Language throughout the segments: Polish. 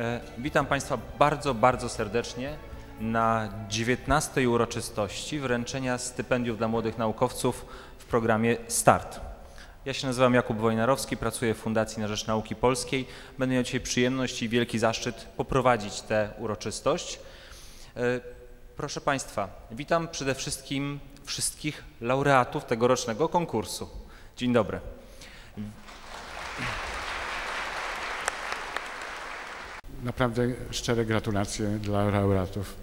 E, Witam Państwa bardzo, bardzo serdecznie na 19. uroczystości wręczenia stypendiów dla młodych naukowców w programie START. Ja się nazywam Jakub Wojnarowski, pracuję w Fundacji na Rzecz Nauki Polskiej. Będę miał dzisiaj przyjemność i wielki zaszczyt poprowadzić tę uroczystość. E, Proszę Państwa, witam przede wszystkim wszystkich laureatów tegorocznego konkursu. Dzień dobry. Naprawdę szczere gratulacje dla laureatów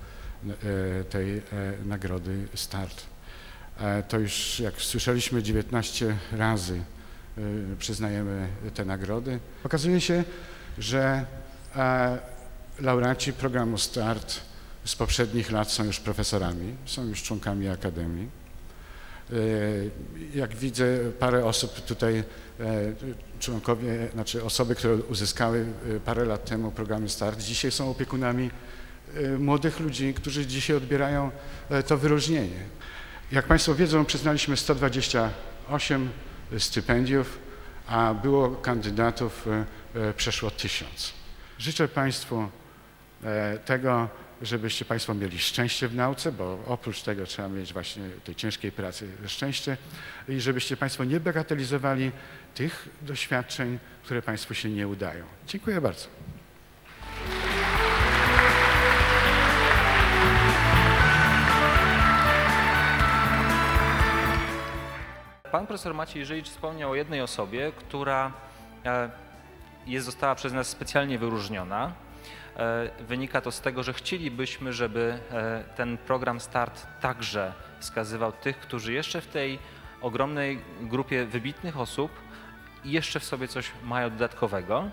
e, tej e, nagrody START. E, To już, jak słyszeliśmy, 19 razy przyznajemy te nagrody. Okazuje się, że laureaci programu START z poprzednich lat są już profesorami, są już członkami akademii. E, Jak widzę, parę osób tutaj, e, członkowie, znaczy osoby, które uzyskały e, parę lat temu programy START, dzisiaj są opiekunami młodych ludzi, którzy dzisiaj odbierają to wyróżnienie. Jak Państwo wiedzą, przyznaliśmy 128 stypendiów, a było kandydatów przeszło tysiąc. Życzę Państwu tego, żebyście Państwo mieli szczęście w nauce, bo oprócz tego trzeba mieć właśnie tej ciężkiej pracy szczęście i żebyście Państwo nie bagatelizowali tych doświadczeń, które Państwu się nie udają. Dziękuję bardzo. Pan profesor Maciej Żylicz wspomniał o jednej osobie, która e, jest, została przez nas specjalnie wyróżniona. E, Wynika to z tego, że chcielibyśmy, żeby e, ten program START także wskazywał tych, którzy jeszcze w tej ogromnej grupie wybitnych osób jeszcze w sobie coś mają dodatkowego.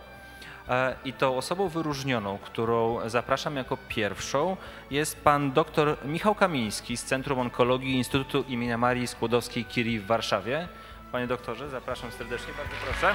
E, I tą osobą wyróżnioną, którą zapraszam jako pierwszą, jest pan dr Michał Kamiński z Centrum Onkologii Instytutu imienia Marii Skłodowskiej-Curie w Warszawie. Panie doktorze, zapraszam serdecznie, bardzo proszę.